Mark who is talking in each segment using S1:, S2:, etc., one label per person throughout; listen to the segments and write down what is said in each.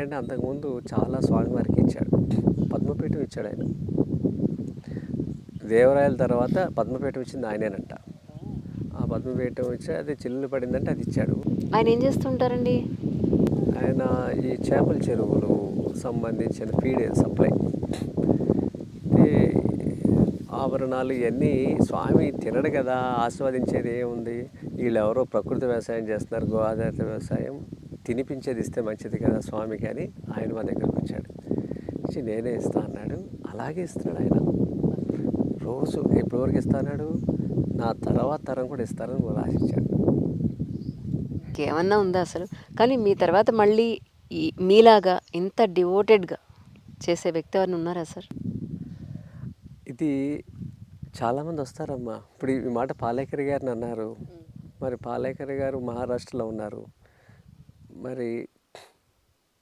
S1: ఏంటంటే అంతకుముందు చాలా స్వామివారికి ఇచ్చాడు. పద్మపీఠం ఇచ్చాడు ఆయన. దేవరాయల తర్వాత పద్మపీఠం ఇచ్చింది ఆయనేనంట. ఆ పద్మపీఠం ఇచ్చి అది చిల్లు పడిందంటే అది ఇచ్చాడు.
S2: ఆయన ఏం చేస్తుంటారండి?
S1: ఆయన ఈ చేపల చెరువులు సంబంధించిన ఫీడ్ సప్లై? ఆభరణాలు ఇవన్నీ స్వామి తినడు కదా ఆస్వాదించేది ఏముంది? వీళ్ళు ఎవరో ప్రకృతి వ్యవసాయం చేస్తున్నారు గో ఆధారిత వ్యవసాయం. తినిపించేది ఇస్తే మంచిది కదా స్వామికి అని ఆయన మా దగ్గరకు వచ్చాడు. ఇచ్చి నేనే ఇస్తా అన్నాడు. అలాగే ఇస్తున్నాడు ఆయన. రోజు ఎప్పటివరకు ఇస్తా అన్నాడు? నా తర్వాత తరం కూడా ఇస్తారని ఆశించాడు
S2: ఏమన్నా ఉందా అసలు? కానీ మీ తర్వాత మళ్ళీ ఈ మీలాగా ఇంత డివోటెడ్గా చేసే వ్యక్తి ఎవరైనా ఉన్నారా సార్?
S1: ఇది చాలామంది వస్తారమ్మా. ఇప్పుడు ఈ మాట పాలేకర్ గారిని అన్నారు. మరి పాలేకర్ గారు మహారాష్ట్రలో ఉన్నారు. మరి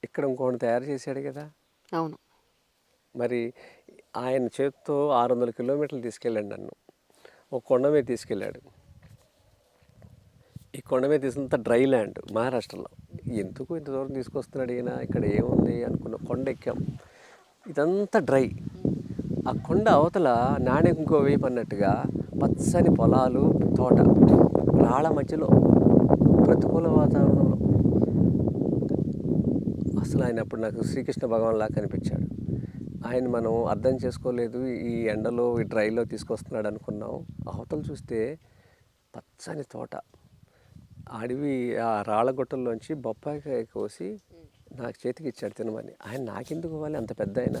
S1: ఇక్కడ ఇంకోటి తయారు చేశాడు కదా.
S2: అవును.
S1: మరి ఆయన చేతితో ఆరు వందల కిలోమీటర్లు తీసుకెళ్ళాడు నన్ను. ఒక కొండ మీద తీసుకెళ్ళాడు. ఈ కొండ మీద తీసుకున్నంత డ్రై ల్యాండ్ మహారాష్ట్రలో. ఎందుకు ఇంత దూరం తీసుకొస్తున్నాడు ఈయన? ఇక్కడ ఏముంది అనుకున్న కొండ ఎక్కాం. ఇదంతా డ్రై. ఆ కొండ అవతల నాణ్యం ఇంకో వైపు అన్నట్టుగా పచ్చని పొలాలు తోట. రాళ్ళ మధ్యలో ప్రతికూల వాతావరణంలో అసలు ఆయన అప్పుడు నాకు శ్రీకృష్ణ భగవాన్ లాగా కనిపించాడు. ఆయన మనం అర్థం చేసుకోలేదు ఈ ఎండలో ఈ డ్రైలో తీసుకొస్తున్నాడు అనుకున్నాం. అవతలు చూస్తే పచ్చని తోట. అడవి ఆ రాళ్ళగొట్టల్లోంచి బొప్పాయికాయ కోసి నాకు చేతికి ఇచ్చాడు తినమని. ఆయన నాకెందుకు ఇవ్వాలి? అంత పెద్ద ఆయన.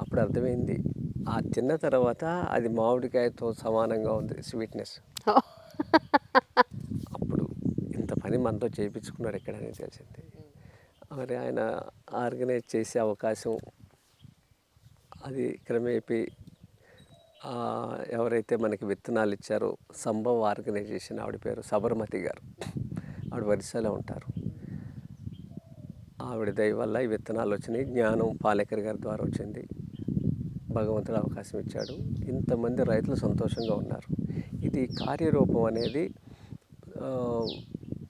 S1: అప్పుడు అర్థమైంది. ఆ తిన్న తర్వాత అది మామిడికాయతో సమానంగా ఉంది స్వీట్నెస్. అప్పుడు ఇంత పని మనతో చేయించుకున్నాడు ఎక్కడని తెలిసింది. మరి ఆయన ఆర్గనైజ్ చేసే అవకాశం అది క్రమేపీ ఎవరైతే మనకి విత్తనాలు ఇచ్చారో సంభవ ఆర్గనైజేషన్ ఆవిడ పేరు సబర్మతి గారు. ఆవిడ వరిసలో ఉంటారు. ఆవిడ దయ వల్ల ఈ విత్తనాలు వచ్చినాయి. జ్ఞానం పాలేకర్ గారి ద్వారా వచ్చింది. భగవంతుడు అవకాశం ఇచ్చాడు. ఇంతమంది రైతులు సంతోషంగా ఉన్నారు. ఇది కార్యరూపం అనేది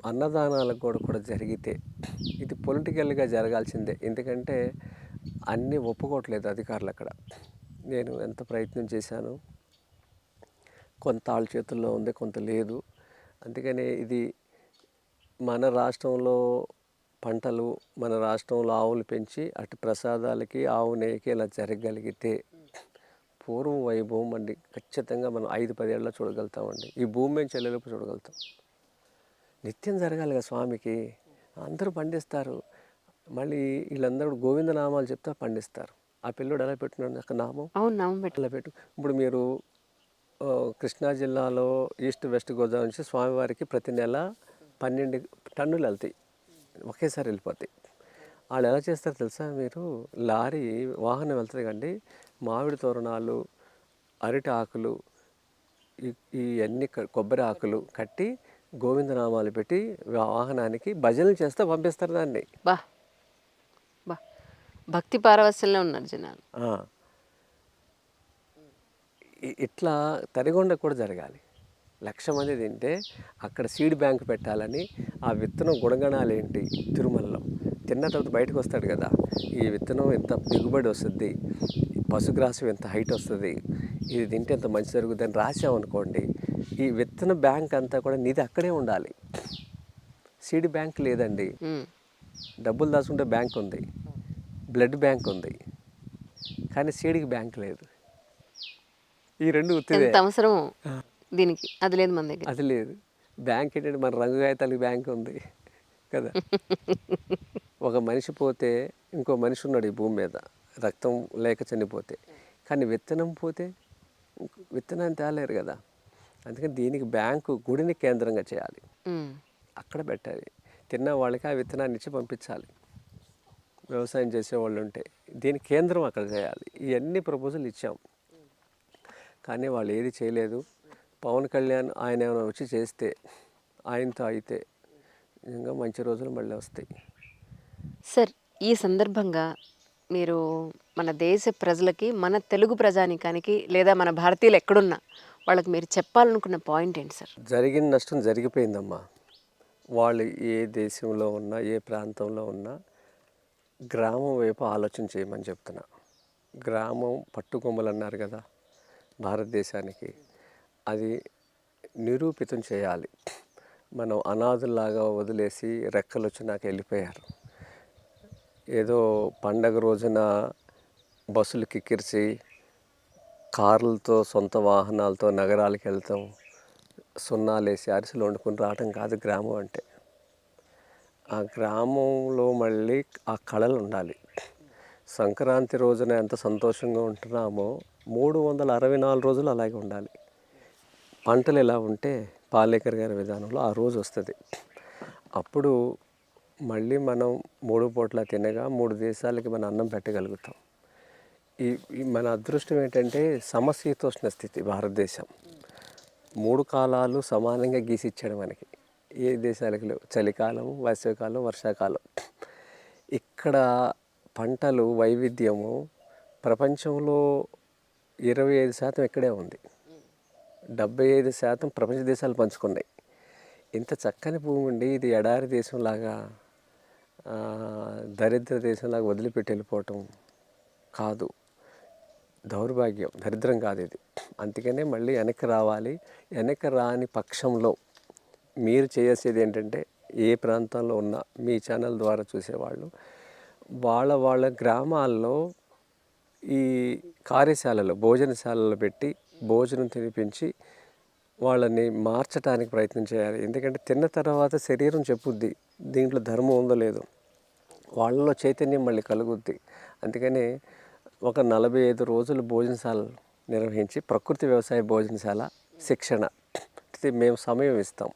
S1: అన్నదానాలకు కూడా కూడా జరిగితే ఇది పొలిటికల్గా జరగాల్సిందే. ఎందుకంటే అన్నీ ఒప్పుకోవట్లేదు అధికారులు అక్కడ. నేను ఎంత ప్రయత్నం చేశాను కొంత వాళ్ళ చేతుల్లో ఉంది కొంత లేదు. అందుకని ఇది మన రాష్ట్రంలో పంటలు మన రాష్ట్రంలో ఆవులు పెంచి అటు ప్రసాదాలకి ఆవు నెయ్యికి ఇలా జరగగలిగితే పూర్వం వైభవం అండి ఖచ్చితంగా మనం ఐదు పదేళ్ళలో చూడగలుగుతామండి. ఈ భూమి మేము చెల్లెలకు చూడగలుగుతాం. నిత్యం జరగాలి కదా స్వామికి. అందరూ పండిస్తారు. మళ్ళీ వీళ్ళందరూ గోవింద నామాలు చెప్తా పండిస్తారు. ఆ పిల్లోడు ఎలా పెట్టున్నాడు అక్కడ నామం?
S2: అవును నామం పెట్ట.
S1: అట్లా పెట్టు. ఇప్పుడు మీరు కృష్ణా జిల్లాలో ఈస్ట్ వెస్ట్ గోదావరి నుంచి స్వామివారికి ప్రతి నెల పన్నెండు టన్నులు వెళ్తాయి. ఒకేసారి వెళ్ళిపోతాయి. వాళ్ళు ఎలా చేస్తారు తెలుసా మీరు? లారీ వాహనం వెళ్తుంది కండి. మామిడి తోరణాలు అరటి ఆకులు ఈ ఇవన్నీ కొబ్బరి ఆకులు కట్టి గోవిందనామాలు పెట్టి వాహనానికి భజనలు చేస్తే పంపిస్తారు దాన్ని.
S2: బా. బా. భక్తి పారవస్యంలో ఉన్నారు జనాలు.
S1: ఇట్లా తరిగొండ కూడా జరగాలి. లక్ష మంది తింటే అక్కడ సీడ్ బ్యాంక్ పెట్టాలని ఆ విత్తనం గుణగణాలు ఏంటి తిరుమలలో. తిన్న తర్వాత బయటకు వస్తాడు కదా. ఈ విత్తనం ఎంత దిగుబడి వస్తుంది? పశుగ్రాసం ఎంత హైట్ వస్తుంది? ఇది తింటే ఎంత మంచి జరుగుతుంది అని రాసామనుకోండి ఈ విత్తన బ్యాంక్ అంతా కూడా నిధి అక్కడే ఉండాలి. సీడ్ బ్యాంక్ లేదండి. డబ్బులు దాచుకుంటే బ్యాంక్ ఉంది. బ్లడ్ బ్యాంక్ ఉంది. కానీ సీడ్కి బ్యాంక్ లేదు. ఈ రెండు
S2: అవసరం దీనికి. అది లేదు మన దగ్గర.
S1: అది లేదు. బ్యాంక్ ఏంటంటే మన రంగు కాగితాలకి బ్యాంక్ ఉంది. కదా? ఒక మనిషి పోతే ఇంకో మనిషి ఉన్నాడు ఈ భూమి మీద. రక్తం లేక చనిపోతే. కానీ విత్తనం పోతే విత్తనాన్ని తేలేరు కదా? అందుకని దీనికి బ్యాంకు గుడిని కేంద్రంగా చేయాలి. అక్కడ పెట్టాలి. తిన్న వాళ్ళకి ఆ విత్తనాన్ని ఇచ్చి పంపించాలి. వ్యవసాయం చేసేవాళ్ళు ఉంటే దీని కేంద్రం అక్కడ చేయాలి. ఇవన్నీ ప్రపోజల్ ఇచ్చాం. కానీ వాళ్ళు ఏది చేయలేదు. పవన్ కళ్యాణ్ ఆయన ఏమైనా వచ్చి చేస్తే ఆయనతో అయితే నిజంగా మంచి రోజులు మళ్ళీ వస్తాయి.
S2: సార్ ఈ సందర్భంగా మీరు మన దేశ ప్రజలకి మన తెలుగు ప్రజానికానికి లేదా మన భారతీయులు ఎక్కడున్నా వాళ్ళకి మీరు చెప్పాలనుకున్న పాయింట్ ఏంటి సార్?
S1: జరిగిన నష్టం జరిగిపోయిందమ్మా. వాళ్ళు ఏ దేశంలో ఉన్నా ఏ ప్రాంతంలో ఉన్నా గ్రామం వైపు ఆలోచన చేయమని చెప్తున్నా. గ్రామం పట్టుకొమ్మలు అన్నారు కదా భారతదేశానికి. అది నిరూపితం చేయాలి. మనం అనాథుల్లాగా వదిలేసి రెక్కలు వచ్చినాక వెళ్ళిపోయారు. ఏదో పండగ రోజున బస్సులు కిక్కిరిచి కార్లతో సొంత వాహనాలతో నగరాలకు వెళ్తాం. సున్నాలేసి అరిసెలు వండుకుని రావటం కాదు గ్రామం అంటే. ఆ గ్రామంలో మళ్ళీ ఆ కళలు ఉండాలి. సంక్రాంతి రోజున ఎంత సంతోషంగా ఉంటున్నామో మూడు వందల అరవై నాలుగు రోజులు అలాగే ఉండాలి. పంటలు ఎలా ఉంటే పాలేకర్ గారి విధానంలో ఆ రోజు వస్తుంది. అప్పుడు మళ్ళీ మనం మూడు పూట్ల తినగా మూడు దేశాలకి మన అన్నం పెట్టగలుగుతాం. ఈ మన అదృష్టం ఏంటంటే సమశీతోష్ణ స్థితి భారతదేశం. మూడు కాలాలు సమానంగా గీసిచ్చాడు మనకి. ఏ దేశాలకు లేవు? చలికాలం వేసవికాలం వర్షాకాలం. ఇక్కడ పంటలు వైవిధ్యము ప్రపంచంలో ఇరవై ఐదు శాతం ఇక్కడే ఉంది. డెబ్బై ఐదు శాతం ప్రపంచ దేశాలు పంచుకున్నాయి. ఇంత చక్కని భూమి ఉండి ఇది ఎడారి దేశంలాగా దరిద్ర దేశంలాగా వదిలిపెట్టి వెళ్ళిపోవటం కాదు. దౌర్భాగ్యం దరిద్రం కాదు ఇది. అందుకనే మళ్ళీ వెనక్కి రావాలి. వెనక్కి రాని పక్షంలో మీరు చేసేది ఏంటంటే ఏ ప్రాంతంలో ఉన్న మీ ఛానల్ ద్వారా చూసేవాళ్ళు. వాళ్ళ వాళ్ళ గ్రామాల్లో ఈ కార్యశాలలో భోజనశాలలో పెట్టి భోజనం తినిపించి వాళ్ళని మార్చడానికి ప్రయత్నం చేయాలి. ఎందుకంటే తిన్న తర్వాత శరీరం చెప్పుద్ది దీంట్లో ధర్మం ఉందో లేదో. వాళ్ళలో చైతన్యం మళ్ళీ కలుగుద్ది. అందుకనే ఒక నలభై ఐదు రోజులు భోజనశాల నిర్వహించి ప్రకృతి వ్యవసాయ భోజనశాల శిక్షణ. మేము సమయం ఇస్తాం.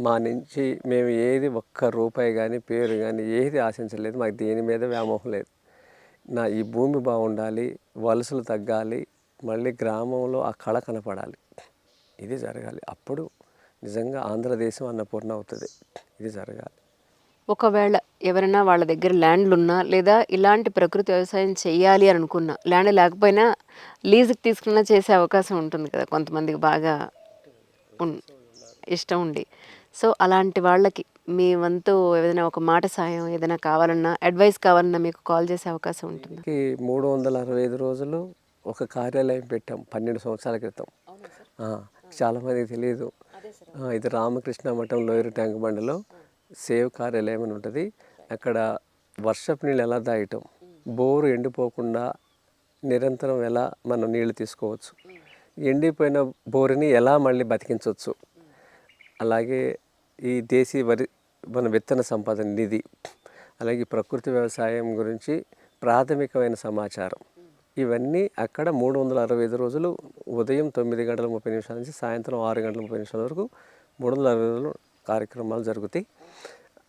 S1: మా నుంచి మేము ఏది ఒక్క రూపాయి కానీ పేరు కానీ ఏది ఆశించలేదు. మాకు దేని మీద వ్యామోహం లేదు. నా ఈ భూమి బాగుండాలి వలసలు తగ్గాలి మళ్ళీ గ్రామంలో ఆ కళ కనపడాలి. ఇది జరగాలి. అప్పుడు నిజంగా ఆంధ్రదేశం అన్నపూర్ణ అవుతుంది. ఇది జరగాలి.
S2: ఒకవేళ ఎవరైనా వాళ్ళ దగ్గర ల్యాండ్లు ఉన్నా లేదా ఇలాంటి ప్రకృతి వ్యవసాయం చేయాలి అని అనుకున్నా ల్యాండ్ లేకపోయినా లీజుకి తీసుకున్నా చేసే అవకాశం ఉంటుంది కదా కొంతమందికి బాగా ఇష్టం ఉండి. సో అలాంటి వాళ్ళకి మీ వంతు ఏదైనా ఒక మాట సాయం ఏదైనా కావాలన్నా అడ్వైస్ కావాలన్నా మీకు కాల్ చేసే అవకాశం ఉంటుంది?
S1: మూడు వందల అరవై ఐదు రోజులు ఒక కార్యాలయం పెట్టాం పన్నెండు సంవత్సరాల క్రితం. చాలామందికి తెలియదు ఇది రామకృష్ణ మఠం లోయర్ ట్యాంక్ బండిలో. సేవ్ కార్యాలయం అని ఉంటుంది. అక్కడ వర్షపు నీళ్ళు ఎలా దాయటం బోరు ఎండిపోకుండా నిరంతరం ఎలా మనం నీళ్ళు తీసుకోవచ్చు ఎండిపోయిన బోరుని ఎలా మళ్ళీ బతికించవచ్చు అలాగే ఈ దేశీ వరి మన విత్తన సంపద నిధి అలాగే ప్రకృతి వ్యవసాయం గురించి ప్రాథమికమైన సమాచారం. ఇవన్నీ అక్కడ మూడు వందల అరవై ఐదు రోజులు ఉదయం తొమ్మిది గంటల ముప్పై నిమిషాల నుంచి సాయంత్రం ఆరు గంటల ముప్పై నిమిషాల వరకు మూడు వందల అరవై రోజులు కార్యక్రమాలు జరుగుతాయి.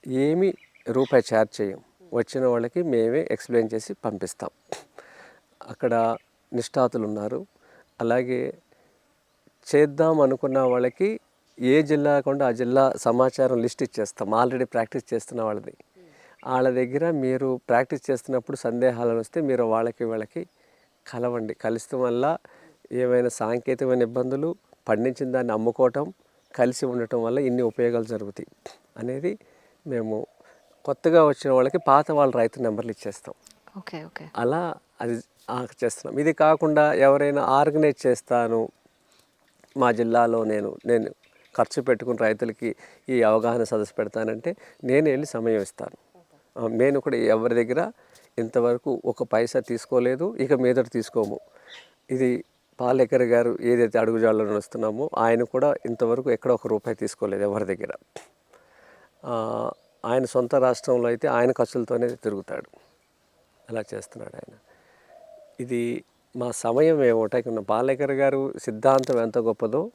S1: ఏమి రూపాయి ఛార్జ్ చేయం వచ్చిన వాళ్ళకి మేమే ఎక్స్ప్లెయిన్ చేసి పంపిస్తాం. అక్కడ నిష్ఠాతులు ఉన్నారు. అలాగే చేద్దాం అనుకున్న వాళ్ళకి ఏ జిల్లా కాకుండా ఆ జిల్లా సమాచారం లిస్ట్ ఇచ్చేస్తాం. ఆల్రెడీ ప్రాక్టీస్ చేస్తున్న వాళ్ళది. వాళ్ళ దగ్గర మీరు ప్రాక్టీస్ చేస్తున్నప్పుడు సందేహాలు వస్తే మీరు వాళ్ళకి వాళ్ళకి కలవండి. కలిస్తే వల్ల ఏమైనా సాంకేతికమైన ఇబ్బందులు పండించిన దాన్ని అమ్ముకోవటం కలిసి ఉండటం వల్ల ఇన్ని ఉపయోగాలు జరుగుతాయి. అనేది మేము కొత్తగా వచ్చిన వాళ్ళకి పాత వాళ్ళ రైతు నెంబర్లు ఇచ్చేస్తాం.
S2: Okay okay.
S1: అలా అది చేస్తున్నాం. ఇది కాకుండా ఎవరైనా ఆర్గనైజ్ చేస్తాను మా జిల్లాలో నేను నేను ఖర్చు పెట్టుకుని రైతులకి ఈ అవగాహన సదస్సు పెడతానంటే నేను వెళ్ళి సమయం ఇస్తాను. నేను కూడా ఎవరి దగ్గర ఇంతవరకు ఒక పైసా తీసుకోలేదు ఇక మీదట తీసుకోము. ఇది పాలేకర్ గారు ఏదైతే అడుగుజాడలో నడుస్తున్నామో ఆయన కూడా ఇంతవరకు ఎక్కడ ఒక రూపాయి తీసుకోలేదు ఎవరి దగ్గర. ఆయన సొంత రాష్ట్రంలో అయితే ఆయన ఖర్చులతోనే తిరుగుతాడు. అలా చేస్తున్నాడు ఆయన. ఇది మా సమయం ఏమిటో పాలేకర్ గారు సిద్ధాంతం ఎంత గొప్పదో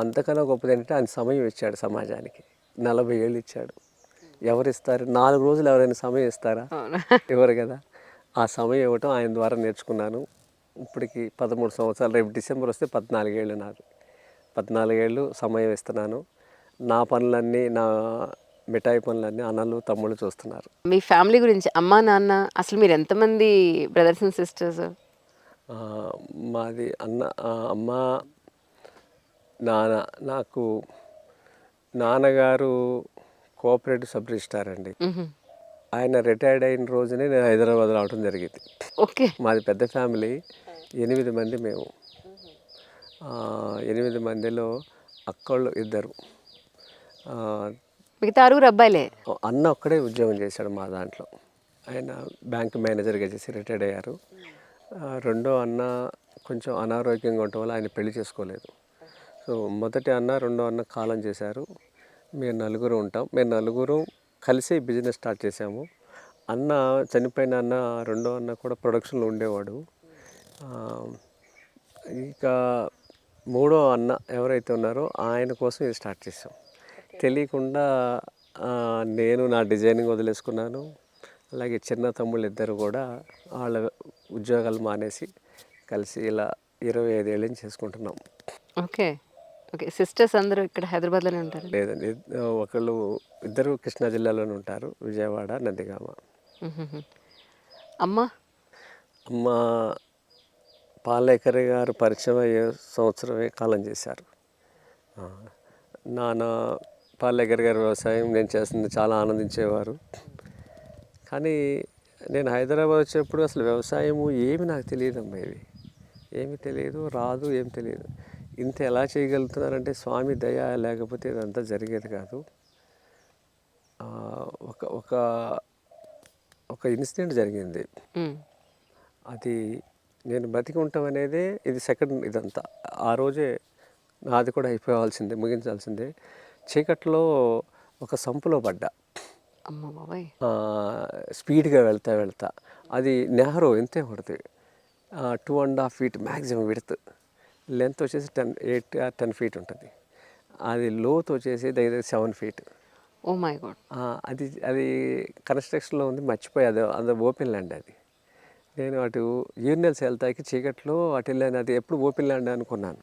S1: అంతకన్నా గొప్పది ఏంటంటే ఆయన సమయం ఇచ్చాడు సమాజానికి. నలభై ఏళ్ళు ఇచ్చాడు. ఎవరు ఇస్తారు నాలుగు రోజులు ఎవరైనా సమయం ఇస్తారా? ఎవరు కదా. ఆ సమయం ఏమిటో ఆయన ద్వారా నేర్చుకున్నాను. ఇప్పటికి పదమూడు సంవత్సరాలు రేపు డిసెంబర్ వస్తే పద్నాలుగేళ్ళు నాది. పద్నాలుగేళ్ళు సమయం ఇస్తున్నాను. నా పనులన్నీ నా మిఠాయి పనులన్నీ అన్నలు తమ్ముళ్ళు చూస్తున్నారు.
S2: మీ ఫ్యామిలీ గురించి అమ్మా నాన్న అసలు మీరు ఎంతమంది బ్రదర్స్ అండ్ సిస్టర్స్?
S1: మాది అన్న అమ్మ నాన్న నాకు నాన్నగారు కోఆపరేటివ్ సబ్ రిజిస్టార్ అండి. ఆయన రిటైర్డ్ అయిన రోజునే నేను హైదరాబాద్ రావడం జరిగింది.
S2: ఓకే.
S1: మాది పెద్ద ఫ్యామిలీ ఎనిమిది మంది మేము. ఎనిమిది మందిలో అక్కళ్ళు ఇద్దరు.
S2: మిగతా ఆరుగురు అబ్బాయిలే.
S1: అన్న ఒక్కడే ఉద్యోగం చేశాడు మా దాంట్లో. ఆయన బ్యాంక్ మేనేజర్గా చేసి రిటైర్డ్ అయ్యారు. రెండో అన్న కొంచెం అనారోగ్యంగా ఉండటం వల్ల ఆయన పెళ్ళి చేసుకోలేదు. సో మొదటి అన్న రెండో అన్న కాలం చేశారు. మేము నలుగురు ఉంటాం. మేము నలుగురు కలిసి బిజినెస్ స్టార్ట్ చేసాము అన్న చనిపోయిన అన్న రెండో అన్న కూడా ప్రొడక్షన్లో ఉండేవాడు. ఇక మూడో అన్న ఎవరైతే ఉన్నారో ఆయన కోసం ఇది స్టార్ట్ చేసాం తెలియకుండా నేను నా డిజైనింగ్ వదిలేసుకున్నాను. అలాగే చిన్న తమ్ముళ్ళు ఇద్దరు కూడా వాళ్ళ ఉద్యోగాలు మానేసి కలిసి ఇలా ఇరవై ఐదేళ్ళ నుంచి చేసుకుంటున్నాం.
S2: ఓకే. ఓకే. సిస్టర్స్ అందరూ ఇక్కడ హైదరాబాద్లోనే ఉంటారు?
S1: లేదండి. ఒకళ్ళు ఇద్దరు కృష్ణా జిల్లాలోనే ఉంటారు. విజయవాడ నందిగామ.
S2: అమ్మ?
S1: అమ్మ పాలేకరి గారు పరిచయం అయ్యే సంవత్సరమే కాలం చేశారు. నాన్న పాలేకరి గారి వ్యవసాయం నేను చేస్తుంది చాలా ఆనందించేవారు. కానీ నేను హైదరాబాద్ వచ్చేప్పుడు అసలు వ్యవసాయము ఏమి నాకు తెలియదమ్మా ఇవి ఏమి తెలియదు రాదు ఏం తెలియదు. ఇంత ఎలా చేయగలుగుతున్నారంటే స్వామి దయ లేకపోతే ఇదంతా జరిగేది కాదు. ఒక ఒక ఒక ఇన్సిడెంట్ జరిగింది. అది నేను బతికి ఉంటాం అనేదే ఇది సెకండ్ ఇదంతా. ఆ రోజే నాది కూడా అయిపోవాల్సిందే ముగించాల్సిందే. చీకట్లో ఒక సంపులో పడ్డా. స్పీడ్గా వెళ్తా వెళ్తా. అది నెహ్రూ ఇంతే పడుతుంది two and half feet maximum width length వచ్చేసి టెన్ ఎయిట్ టెన్ ఫీట్ ఉంటుంది. అది లోత్ వచ్చేసి దగ్గర seven feet
S2: oh my god
S1: అది అది కన్స్ట్రక్షన్లో ఉంది మర్చిపోయాది అది ఓపెన్ ల్యాండ్ అది. నేను అటు యూనియన్స్ వెళ్తాకి చీకట్లో అటు వెళ్ళాను అది ఎప్పుడు ఓపెన్ ల్యాండ్ అనుకున్నాను.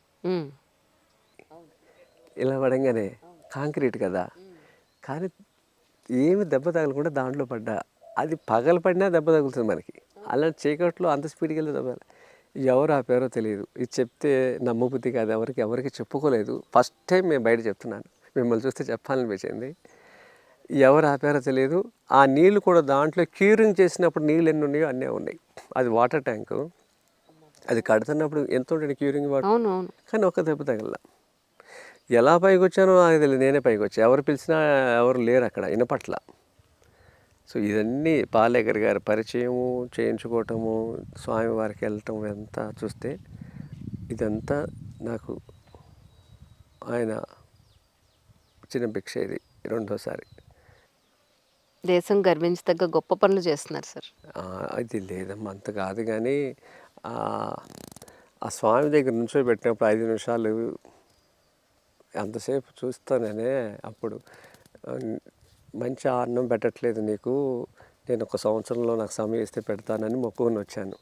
S1: ఇలా పడంగానే కాంక్రీట్ కదా. కానీ ఏమి దెబ్బ తగలకుండా దాంట్లో పడ్డా. అది పగలు పడినా దెబ్బ తగులుతుంది మనకి. అలా చీకట్లో అంత స్పీడ్కి వెళ్ళి దెబ్బ ఎవరు ఆపారో తెలియదు. ఇది చెప్తే నమ్మబుద్ధి కాదు. ఎవరికి ఎవరికి చెప్పుకోలేదు. ఫస్ట్ టైం మేము బయట చెప్తున్నాను. మిమ్మల్ని చూస్తే చెప్పాలనిపించింది. ఎవరు ఆపారో తెలియదు. ఆ నీళ్ళు కూడా దాంట్లో క్యూరింగ్ చేసినప్పుడు నీళ్ళు ఎన్ని ఉన్నాయో అన్నీ ఉన్నాయి. అది వాటర్ ట్యాంకు. అది కడుతున్నప్పుడు ఎంత ఉంటుంది క్యూరింగ్ వాటర్. కానీ ఒక్క దెబ్బ తగల ఎలా పైకి వచ్చానో నాకు తెలియదు నేనే పైకి వచ్చా ఎవరు పిలిచినా ఎవరు లేరు అక్కడ ఇనపట్ల సో ఇదన్నీ పాలేకర్ గారి పరిచయము చేయించుకోవటము స్వామివారికి వెళ్ళటం అంతా చూస్తే ఇదంతా నాకు ఆయన చిన్న భిక్ష ఇది రెండోసారి.
S2: దేశం గర్వించదగ్గ గొప్ప పనులు చేస్తున్నారు సార్.
S1: అది లేదమ్మా అంత కాదు. కానీ ఆ, ఆ స్వామి దగ్గర నుంచో పెట్టినప్పుడు ఐదు నిమిషాలు అంతసేపు చూస్తాననే అప్పుడు. మంచి అన్నం పెట్టట్లేదు నీకు. నేను ఒక సంవత్సరంలో నాకు సమయం ఇస్తే పెడతానని మొక్కుకొని వచ్చాను.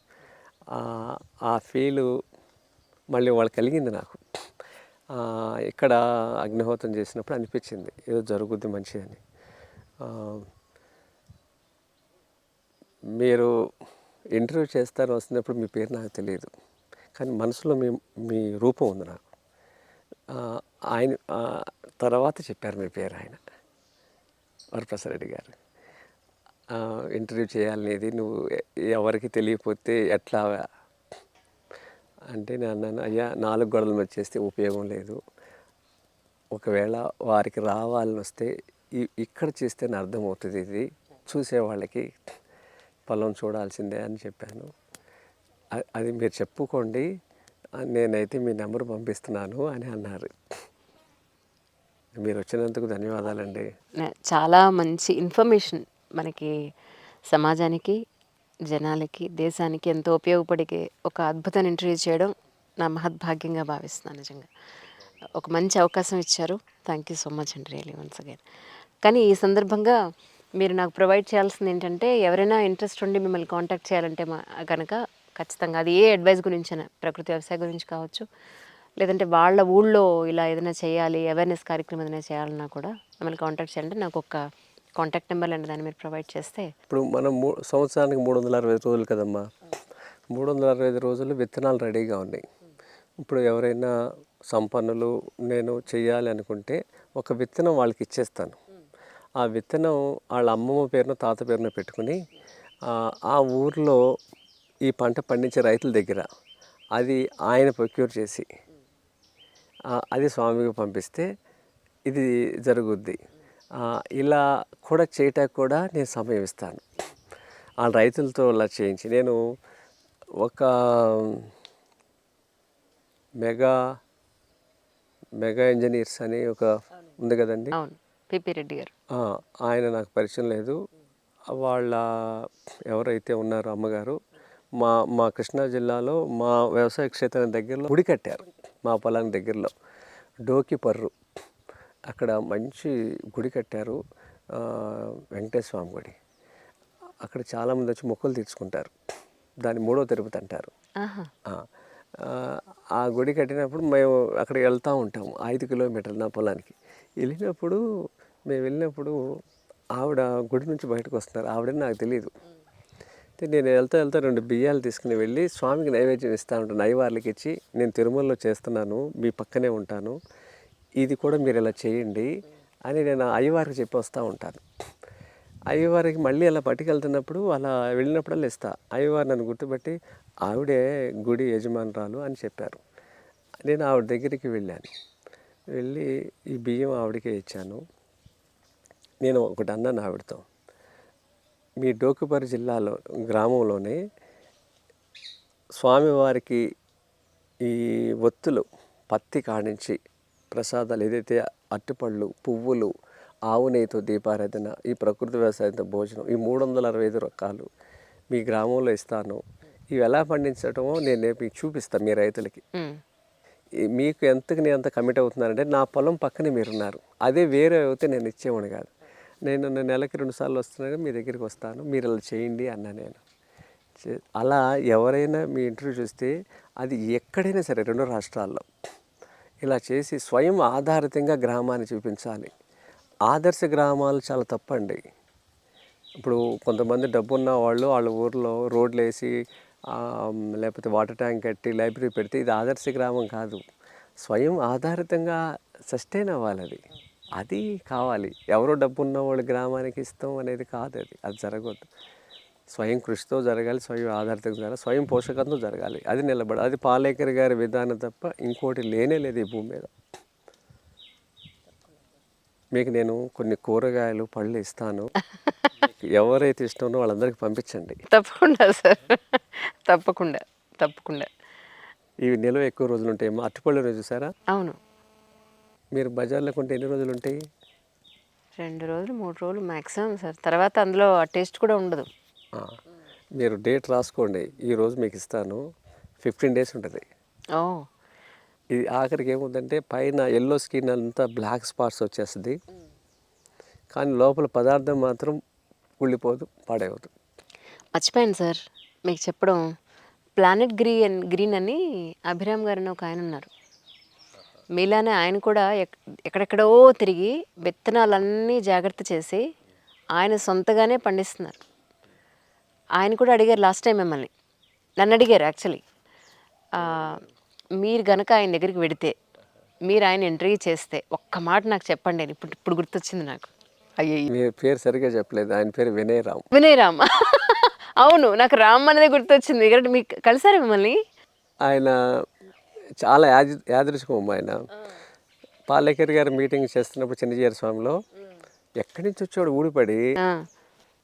S1: ఆ- ఫీలు మళ్ళీ వాళ్ళు కలిగింది నాకు. ఇక్కడ అగ్నిహోత్రం చేసినప్పుడు అనిపించింది ఏదో జరుగుద్ది మంచి అని. మీరు ఇంటర్వ్యూ చేస్తారు వస్తున్నప్పుడు మీ పేరు నాకు తెలియదు. కానీ మనసులో మీ మీ రూపం ఉంది నాకు. ఆయన తర్వాత చెప్పారు మీ పేరు ఆయన వరప్రసాద్ రెడ్డి గారు. ఇంటర్వ్యూ చేయాలనేది నువ్వు ఎవరికి తెలియకపోతే ఎట్లా? అంటే నేను అన్నాను అయ్యా నాలుగు గొడవలు మధ్య చేస్తే ఉపయోగం లేదు. ఒకవేళ వారికి రావాలని వస్తే ఈ- ఇక్కడ చేస్తేనే అర్థమవుతుంది ఇది. చూసేవాళ్ళకి పొలం చూడాల్సిందే అని చెప్పాను. అది మీరు చెప్పుకోండి. నేనైతే మీ నెంబర్ పంపిస్తున్నాను అని అన్నారు. మీరు వచ్చినందుకు ధన్యవాదాలండి
S2: చాలా మంచి ఇన్ఫర్మేషన్ మనకి సమాజానికి జనాలకి దేశానికి ఎంతో ఉపయోగపడే ఒక అద్భుతాన్ని ఇంటర్వ్యూ చేయడం నా మహద్భాగ్యంగా భావిస్తున్నాను నిజంగా. ఒక మంచి అవకాశం ఇచ్చారు. థ్యాంక్ యూ సో మచ్ అండి రియలీ వన్స్ అగైన్. కానీ ఈ సందర్భంగా మీరు నాకు ప్రొవైడ్ చేయాల్సింది ఏంటంటే ఎవరైనా ఇంట్రెస్ట్ ఉండి మిమ్మల్ని కాంటాక్ట్ చేయాలంటే మా కనుక ఖచ్చితంగా. అది ఏ అడ్వైస్ గురించైనా ప్రకృతి వ్యవసాయ గురించి కావచ్చు లేదంటే వాళ్ళ ఊళ్ళో ఇలా ఏదైనా చేయాలి అవేర్నెస్ కార్యక్రమం ఏదైనా చేయాలన్నా కూడా మిమ్మల్ని కాంటాక్ట్ చేయాలంటే నాకు ఒక కాంటాక్ట్ నెంబర్ అండి దాన్ని మీరు ప్రొవైడ్ చేస్తే.
S1: ఇప్పుడు మనం సంవత్సరానికి మూడు వందల అరవై ఐదు రోజులు కదమ్మా. మూడు వందల అరవై ఐదు రోజులు విత్తనాలు రెడీగా ఉన్నాయి. ఇప్పుడు ఎవరైనా సంపన్నులు నేను చేయాలి అనుకుంటే ఒక విత్తనం వాళ్ళకి ఇచ్చేస్తాను. ఆ విత్తనం వాళ్ళ అమ్మమ్మ పేరున తాత పేరున పెట్టుకుని ఆ ఊర్లో ఈ పంట పండించే రైతుల దగ్గర అది ఆయన ప్రొక్యూర్ చేసి అది స్వామికి పంపిస్తే ఇది జరుగుద్ది. ఇలా కూడా చేయటానికి కూడా నేను సమయం ఇస్తాను. ఆ రైతులతో ఇలా చేయించి నేను ఒక మెగా మెగా ఇంజనీర్స్ అని ఒక ఉంది కదండి.
S2: పిపి రెడ్డి గారు.
S1: ఆయన నాకు పరిచయం లేదు. వాళ్ళ ఎవరైతే ఉన్నారో అమ్మగారు మా మా కృష్ణా జిల్లాలో మా వ్యవసాయ క్షేత్రం దగ్గరలో గుడి కట్టారు మా పొలానికి దగ్గరలో. డోకి పర్రు. అక్కడ మంచి గుడి కట్టారు వెంకటేశ్వర స్వామి గుడి. అక్కడ చాలామంది వచ్చి మొక్కులు తీర్చుకుంటారు. దాన్ని మూడో తిరుపతి అంటారు. ఆ, గుడి కట్టినప్పుడు మేము అక్కడికి వెళ్తూ ఉంటాము ఐదు కిలోమీటర్లు నా పొలానికి. వెళ్ళినప్పుడు మేము వెళ్ళినప్పుడు ఆవిడ గుడి నుంచి బయటకు వస్తున్నారు. ఆవిడని నాకు తెలియదు నేను వెళ్తా వెళ్తా రెండు బియ్యాలు తీసుకుని వెళ్ళి స్వామికి నైవేద్యం ఇస్తూ ఉంటాను. అయ్యవార్లకి ఇచ్చి నేను తిరుమలలో చేస్తున్నాను. మీ పక్కనే ఉంటాను. ఇది కూడా మీరు ఇలా చేయండి అని నేను అయ్యవారికి చెప్పి వస్తూ ఉంటాను. అయ్యవారికి మళ్ళీ అలా పట్టుకెళ్తున్నప్పుడు అలా వెళ్ళినప్పుడల్లా ఇస్తా. అయ్యవారు నన్ను గుర్తుపెట్టి ఆవిడే గుడి యజమానురాలు అని చెప్పారు. నేను ఆవిడ దగ్గరికి వెళ్ళాను. వెళ్ళి ఈ బియ్యం ఆవిడకే ఇచ్చాను. నేను ఒకటి అన్నాను ఆవిడతో. మీ డోకుపరి జిల్లాలో గ్రామంలోనే స్వామివారికి ఈ ఒత్తులు పత్తి కానించి ప్రసాదాలు ఏదైతే అట్టుపళ్ళు పువ్వులు ఆవు నెయ్యితో దీపారాధన ఈ ప్రకృతి వ్యవసాయంతో భోజనం ఈ మూడు వందల అరవై ఐదు రకాలు మీ గ్రామంలో ఇస్తాను. ఇవి ఎలా పండించటమో నేను మీకు చూపిస్తాను మీ రైతులకి. మీకు ఎంతకు నేను అంత కమిట్ అవుతున్నానంటే నా పొలం పక్కనే మీరున్నారు. అదే వేరే అయితే నేను ఇచ్చేవాడు కాదు. నేను నెలకి రెండుసార్లు వస్తున్నాను మీ దగ్గరికి వస్తాను మీరు అలా చేయండి అన్నా నేను. అలా ఎవరైనా మీ ఇంటర్వ్యూ చూస్తే అది ఎక్కడైనా సరే రెండు రాష్ట్రాల్లో ఇలా చేసి స్వయం ఆధారితంగా గ్రామాన్ని చూపించాలి. ఆదర్శ గ్రామాలు చాలా తప్పండి. ఇప్పుడు కొంతమంది డబ్బున్న వాళ్ళు వాళ్ళ ఊర్లో రోడ్లు వేసి లేకపోతే వాటర్ ట్యాంక్ కట్టి లైబ్రరీ పెడితే ఇది ఆదర్శ గ్రామం కాదు. స్వయం ఆధారితంగా సస్టైన్ అవ్వాలి అది. అది కావాలి. ఎవరో డబ్బు ఉన్న వాళ్ళు గ్రామానికి ఇస్తాం అనేది కాదు అది. అది జరగదు స్వయం కృషితో జరగాలి స్వయం ఆధారితంగా జరగాలి స్వయం పోషకంతో జరగాలి. అది నిలబడి అది పాలేకర్ గారి విధానం తప్ప ఇంకోటి లేనే లేదు ఈ భూమి మీద. మీకు నేను కొన్ని కూరగాయలు పళ్ళు ఇస్తాను. ఎవరైతే ఇష్టమో వాళ్ళందరికీ పంపించండి.
S2: తప్పకుండా సార్. తప్పకుండా. తప్పకుండా.
S1: ఇవి నిల్వ ఎక్కువ రోజులు ఉంటాయేమో అట్టుపళ్ళు రోజు చూసారా?
S2: అవును.
S1: మీరు బజార్లో కొంటే ఎన్ని రోజులు ఉంటాయి?
S2: రెండు రోజులు మూడు రోజులు మ్యాక్సిమం సార్. తర్వాత అందులో ఆ టేస్ట్ కూడా ఉండదు.
S1: మీరు డేట్ రాసుకోండి. ఈ రోజు మీకు ఇస్తాను. ఫిఫ్టీన్ డేస్ ఉంటుంది.
S2: ఓ.
S1: ఇది ఆఖరికి ఏముందంటే పైన ఎల్లో స్కిన్ అంతా బ్లాక్ స్పాట్స్ వచ్చేస్తుంది. కానీ లోపల పదార్థం మాత్రం కుళ్ళిపోదు పాడైపోదు.
S2: మర్చిపోయాను సార్. మీకు చెప్పడం ప్లానెట్ గ్రీన్ గ్రీన్ అని అభిరామ్ గారు ఒక ఆయన ఉన్నారు. మీలానే ఆయన కూడా ఎక్- ఎక్కడెక్కడో తిరిగి విత్తనాలన్నీ జాగ్రత్త చేసి ఆయన సొంతగానే పండిస్తున్నారు. ఆయన కూడా అడిగారు లాస్ట్ టైం మిమ్మల్ని. నన్ను అడిగారు యాక్చువల్లీ మీరు గనక ఆయన దగ్గరికి వెడితే మీరు ఆయన ఇంటర్వ్యూ చేస్తే ఒక్క మాట నాకు చెప్పండి ఇప్పుడు ఇప్పుడు గుర్తొచ్చింది నాకు. అయ్యో
S1: పేరు సరిగ్గా చెప్పలేదు. ఆయన పేరు వినయ్ రామ్
S2: వినయ్ రామ్ అవును నాకు రామ్ అనేది గుర్తొచ్చింది. మీకు కలిసారా మిమ్మల్ని?
S1: ఆయన చాలా యాది యాదృశకం ఆయన. పాలేకర్ గారు మీటింగ్ చేస్తున్నప్పుడు చిన్నజీర స్వామిలో ఎక్కడి నుంచి వచ్చాడు ఊడిపడి?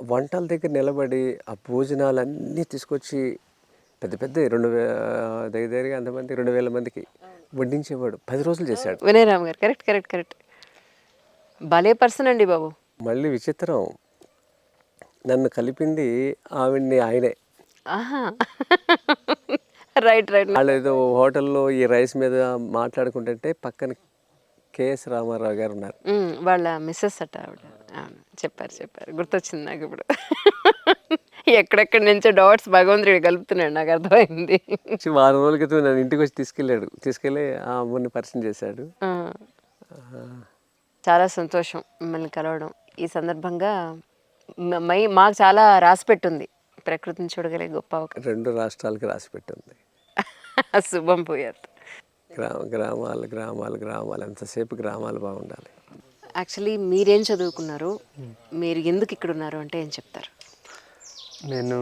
S1: వంటల దగ్గర నిలబడి ఆ భోజనాలన్నీ తీసుకొచ్చి పెద్ద పెద్ద రెండు దగ్గర దగ్గరగా అంతమంది రెండు వేల మందికి వడ్డించేవాడు. పది రోజులు చేశాడు.
S2: వినయ్ రామ్ గారు కరెక్ట్ కరెక్ట్ కరెక్ట్. భలే పర్సన్ అండి బాబు.
S1: మళ్ళీ విచిత్రం. నన్ను కలిపింది ఆవిడ్ని ఆయనే.
S2: ఆహా. రైట్ రైట్
S1: వాళ్ళు ఏదో హోటల్లో ఈ రైస్ మీద మాట్లాడుకుంటుంటే పక్కన కేఎస్ రామారావు గారు ఉన్నారు.
S2: వాళ్ళ మిస్సెస్ అట ఆవిడ. అవును చెప్పారు చెప్పారు. గుర్తొచ్చింది నాకు ఇప్పుడు. ఎక్కడెక్కడి నుంచో డాట్స్ భగవంతుడు కలుపుతున్నాడు నాకు అర్థమైంది.
S1: వారం రోజుల క్రితం నన్ను ఇంటికి వచ్చి తీసుకెళ్ళాడు. తీసుకెళ్ళి ఆ అమ్మని పరిచయం చేశాడు.
S2: చాలా సంతోషం మిమ్మల్ని కలవడం. ఈ సందర్భంగా మై మాకు చాలా రాసి పెట్టుంది. ప్రకృతిని చూడగలిగే గొప్ప అవకాశం.
S1: రెండు రాష్ట్రాలకి రాసి పెట్టింది.
S2: శుభం పోయారు
S1: గ్రామ గ్రామాలు గ్రామాలు గ్రామాలు ఎంతసేపు గ్రామాలు బాగుండాలి.
S2: యాక్చువల్లీ మీరేం చదువుకున్నారు? మీరు ఎందుకు ఇక్కడ ఉన్నారు అంటే ఏం చెప్తారు?
S3: నేను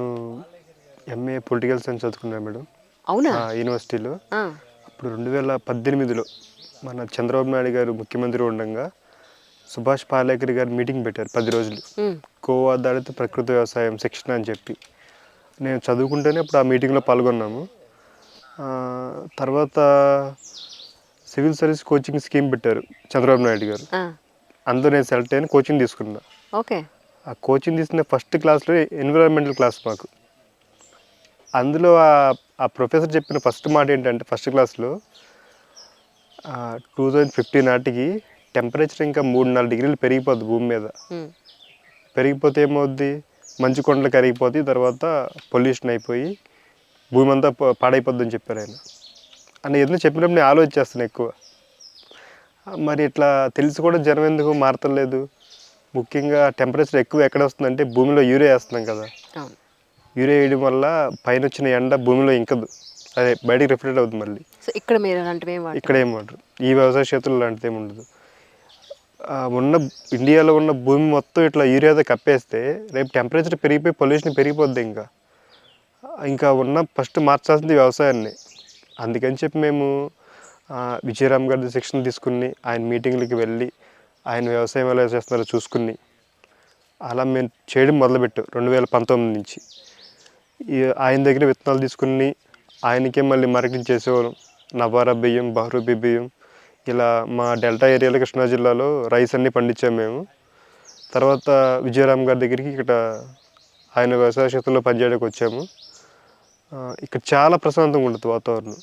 S3: ఎంఏ పొలిటికల్ సైన్స్ చదువుకున్నాను మేడం.
S2: అవునా?
S3: యూనివర్సిటీలో అప్పుడు రెండు వేల పద్దెనిమిదిలో మన చంద్రబాబు నాయుడు గారు ముఖ్యమంత్రి ఉండగా సుభాష్ పాలేకర్ గారు మీటింగ్ పెట్టారు పది రోజులు. గోవా ఆధారిత ప్రకృతి వ్యవసాయం శిక్షణ అని చెప్పి. నేను చదువుకుంటేనే అప్పుడు ఆ మీటింగ్లో పాల్గొన్నాము. తర్వాత సివిల్ సర్వీస్ కోచింగ్ స్కీమ్ పెట్టారు చంద్రబాబు నాయుడు గారు. అందులో నేను సెలెక్ట్ అయిన కోచింగ్ తీసుకున్నా.
S2: ఓకే.
S3: ఆ కోచింగ్ తీసుకున్న ఫస్ట్ క్లాస్లో ఎన్విరాన్మెంటల్ క్లాస్ మాకు. అందులో ఆ- ఆ ప్రొఫెసర్ చెప్పిన ఫస్ట్ మాట ఏంటంటే ఫస్ట్ క్లాస్లో టూ థౌజండ్ ఫిఫ్టీన్ నాటికి టెంపరేచర్ ఇంకా మూడు నాలుగు డిగ్రీలు పెరిగిపోద్ది భూమి మీద. పెరిగిపోతే ఏమవుద్ది? మంచు కొండలు కరిగిపోతాయి తర్వాత పొల్యూషన్ అయిపోయి భూమి అంతా పాడైపోద్ది అని చెప్పారు ఆయన. అని ఏదైనా చెప్పినప్పుడు నేను ఆలోచిస్తాను ఎక్కువ. మరి ఇట్లా తెలిసి కూడా జనం ఎందుకు మారతలేదు? ముఖ్యంగా టెంపరేచర్ ఎక్కువ ఎక్కడ వస్తుందంటే భూమిలో యూరియా వేస్తున్నాం కదా. యూరియా వేయడం వల్ల పైన వచ్చిన ఎండ భూమిలో ఇంకదు. అదే బయటికి రిఫ్లెక్ట్ అవుతుంది మళ్ళీ.
S2: సో ఇక్కడ మీరు అలాంటివి
S3: ఇక్కడ ఏం వాడరు. ఈ వ్యవసాయ క్షేత్రంలో లాంటిది ఏమి ఉండదు. ఉన్న ఇండియాలో ఉన్న భూమి మొత్తం ఇట్లా యూరియాతో కప్పేస్తే రేపు టెంపరేచర్ పెరిగిపోయి పొల్యూషన్ పెరిగిపోద్ది ఇంకా. ఇంకా ఉన్న ఫస్ట్ మార్చాల్సింది వ్యవసాయాన్ని. అందుకని చెప్పి మేము విజయరామ్ గారి శిక్షణ తీసుకుని ఆయన మీటింగ్లకి వెళ్ళి ఆయన వ్యవసాయం ఎలా చేస్తున్నారో చూసుకుని అలా మేము చేయడం మొదలుపెట్టు రెండు వేల పంతొమ్మిది నుంచి. ఆయన దగ్గర విత్తనాలు తీసుకుని ఆయనకే మళ్ళీ మార్కెటింగ్ చేసేవాళ్ళం. నవారా బియ్యం బహ్రూబీ బియ్యం ఇలా మా డెల్టా ఏరియాలో కృష్ణా జిల్లాలో రైస్ అన్నీ పండించాము మేము. తర్వాత విజయరామ్ గారి దగ్గరికి ఇక్కడ ఆయన వ్యవసాయ క్షేత్రంలో పనిచేయడానికి వచ్చాము. ఇక్కడ చాలా ప్రశాంతంగా ఉంటుంది వాతావరణం.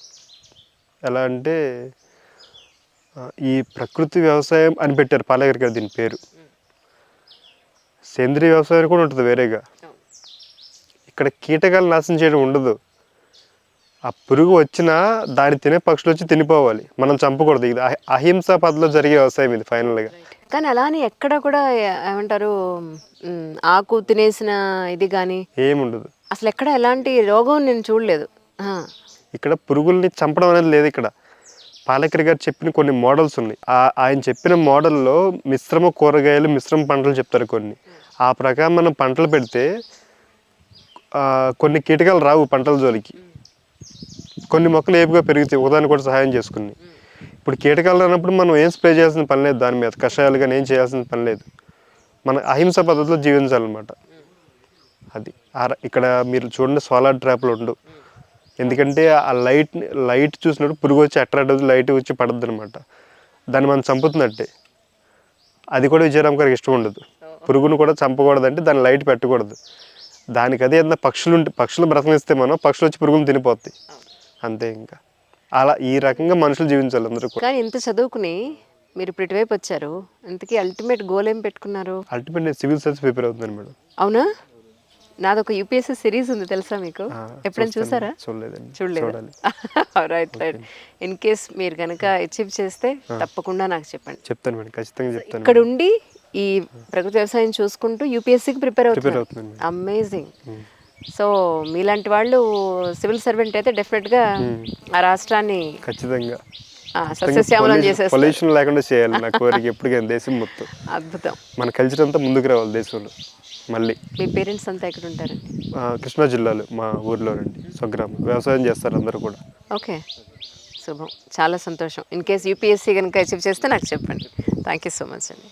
S3: ఎలా అంటే ఈ ప్రకృతి వ్యవసాయం అని పెట్టారు పాలేకర్ గారు దీని పేరు. సేంద్రీయ వ్యవసాయం కూడా ఉంటుంది వేరేగా. ఇక్కడ కీటకాలు నాశనం చేయడం ఉండదు. ఆ పురుగు వచ్చినా దాన్ని తినే పక్షులు వచ్చి తినిపోవాలి. మనం చంపకూడదు. ఇది అహి- అహింసా పద్ధతిలో జరిగే వ్యవసాయం ఇది ఫైనల్గా.
S2: కానీ అలానే ఎక్కడ కూడా ఏమంటారు ఆకు తినేసిన ఇది కానీ
S3: ఏముండదు.
S2: అసలు ఎక్కడ ఎలాంటి రోగం నేను చూడలేదు.
S3: ఇక్కడ పురుగుల్ని చంపడం అనేది లేదు ఇక్కడ. పాలకరి గారు చెప్పిన కొన్ని మోడల్స్ ఉన్నాయి. ఆ- ఆయన చెప్పిన మోడల్లో మిశ్రమ కూరగాయలు మిశ్రమ పంటలు చెప్తారు కొన్ని. ఆ ప్రకారం మనం పంటలు పెడితే కొన్ని కీటకాలు రావు పంటల జోలికి. కొన్ని మొక్కలు ఏపుగా పెరుగుతాయి ఒకదాన్ని కూడా సహాయం చేసుకుని. ఇప్పుడు కీటకాలు అన్నప్పుడు మనం ఏం స్ప్రే చేయాల్సిన పని లేదు. దాని మీద కషాయాలు కానీ ఏం చేయాల్సిన పని లేదు. మన అహింస పద్ధతిలో జీవించాలన్నమాట. అది. ఆ ఇక్కడ మీరు చూడండి సోలార్ ట్రాప్లు ఉండు. ఎందుకంటే ఆ లైట్ లైట్ చూసినప్పుడు పురుగు వచ్చి అట్రాక్ట్ అవుతుంది లైట్ వచ్చి పడద్దు అనమాట దాన్ని మనం చంపుతున్నట్టే. అది కూడా విజయరామ్ గారికి ఇష్టం ఉండదు. పురుగును కూడా చంపకూడదంటే దాన్ని లైట్ పెట్టకూడదు. దానికి అదే ఏదైనా పక్షులు ఉంటే పక్షులు బ్రతకనిస్తే మనం పక్షులు వచ్చి పురుగులు తినిపోతాయి. అంతే ఇంకా. అలా ఈ రకంగా మనుషులు జీవించాలి అందరూ కూడా.
S2: కానీ ఇంత చదువుకుని మీరు ఇప్పుడు ఇటువైపు వచ్చారు ఇంతకీ అల్టిమేట్ గోల్ ఏం పెట్టుకున్నారు?
S3: అల్టిమేట్ నేను సివిల్ సర్వీస్ ప్రిపేర్ అవుతున్నాను మేడం.
S2: అవునా? నాదొక యూపీఎస్సీ సిరీస్ ఉంది తెలుసా మీకు? ఎప్పుడైనా. చూసారా?
S3: చూడలేదండి.
S2: చూడలేదు?
S3: చూడాలి.
S2: రైట్ రైట్ ఇన్ కేస్ మీరు కనుక అచీవ్ చేస్తే తప్పకుండా నాకు చెప్పండి.
S3: చెప్తాను మేడం ఖచ్చితంగా చెప్తాను
S2: ఇక్కడ ఉండి ఈ ప్రకృతి వ్యవసాయం చూసుకుంటూ యూపీఎస్సీకి ప్రిపేర్
S3: మేడం.
S2: అమేజింగ్ సో మీలాంటి వాళ్ళు సివిల్ సర్వెంట్ అయితే డెఫినెట్గా ఆ రాష్ట్రాన్ని
S3: ఖచ్చితంగా.
S2: సస్యశ్యామలం చేసేస్తారు.
S3: పొల్యూషన్ లేకుండా చేయాలి నా కోరిక ఎప్పటికైనా దేశం మొత్తం.
S2: అద్భుతం.
S3: మన కల్చర్ అంతా ముందుకు రావాలి దేశంలో. మళ్ళీ.
S2: మీ పేరెంట్స్ అంతా ఎక్కడ ఉంటారండి
S3: ఆ, కృష్ణా జిల్లాలో మా ఊర్లోనండి స్వగ్రామం. వ్యవసాయం చేస్తారు అందరూ కూడా.
S2: ఓకే. శుభం. చాలా సంతోషం. ఇన్ కేస్ యూపీఎస్సీ కనుక అచీవ్ చేస్తే నాకు చెప్పండి. థ్యాంక్ యూ సో మచ్ అండి.